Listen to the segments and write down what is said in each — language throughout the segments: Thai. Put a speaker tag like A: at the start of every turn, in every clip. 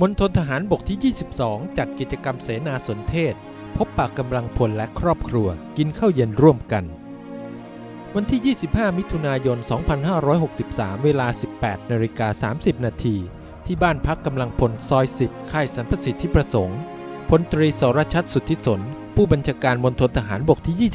A: มณฑลทหารบกที่ 22 จัดกิจกรรมเสนาสนเทศ พบปะกำลังพลและครอบครัวกินข้าวเย็นร่วมกัน วันที่ 25 มิถุนายน 2563 เวลา 18นาฬิกา30 นาทีที่บ้านพักกำลังพลซอย10ค่ายสรรพสิทธิประสงค์พลตรีสรชัดสุทธิสน ผู้บัญชาการมณฑลทหารบกที่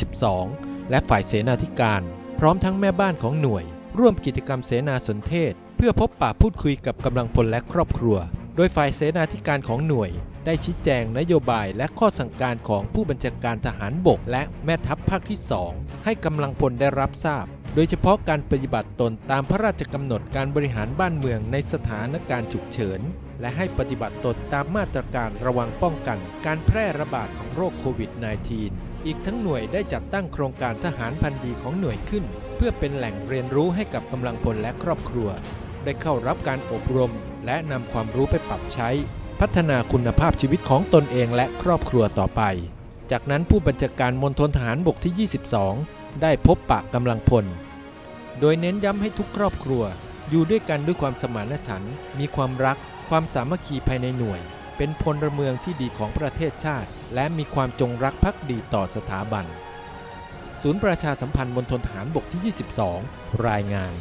A: 22 และฝ่ายเสนาธิการ พร้อมทั้งแม่บ้านของหน่วย ร่วมกิจกรรมเสนาสนเทศ เพื่อพบปะพูดคุยกับกำลังพลและครอบครัว โดยฝ่ายเสนาธิการของหน่วย ได้ชี้แจงนโยบายและข้อสั่งการของผู้บัญชาการทหารบก และแม่ทัพภาคที่ 2 ให้กำลังพลได้รับทราบ โดยเฉพาะการปฏิบัติตนตามพระราชกำหนดการบริหารบ้านเมืองในสถานการณ์ฉุกเฉิน และให้ปฏิบัติตนตามมาตรการระวังป้องกัน การแพร่ระบาดของโรคโควิด -19 อีกทั้งหน่วยได้จัดตั้งโครงการทหารพันธีของหน่วยขึ้น เพื่อเป็นแหล่งเรียนรู้ให้กับกำลังพลและครอบครัว ได้เข้ารับการอบรม และนำความรู้ไปปรับใช้ พัฒนาคุณภาพชีวิตของตนเองและครอบครัวต่อไป จากนั้นผู้บัญชาการมณฑลทหารบกที่ 22 ได้พบปะกำลังพล โดยเน้นย้ำให้ทุกครอบครัว อยู่ด้วยกันด้วยความสมานฉันท์มีความรัก ความสามัคคีภายในหน่วย เป็นพลเมืองที่ดีของประเทศชาติ และมีความจงรักภักดีต่อสถาบันศูนย์ประชาสัมพันธ์มณฑลทหารบกที่ 22 รายงาน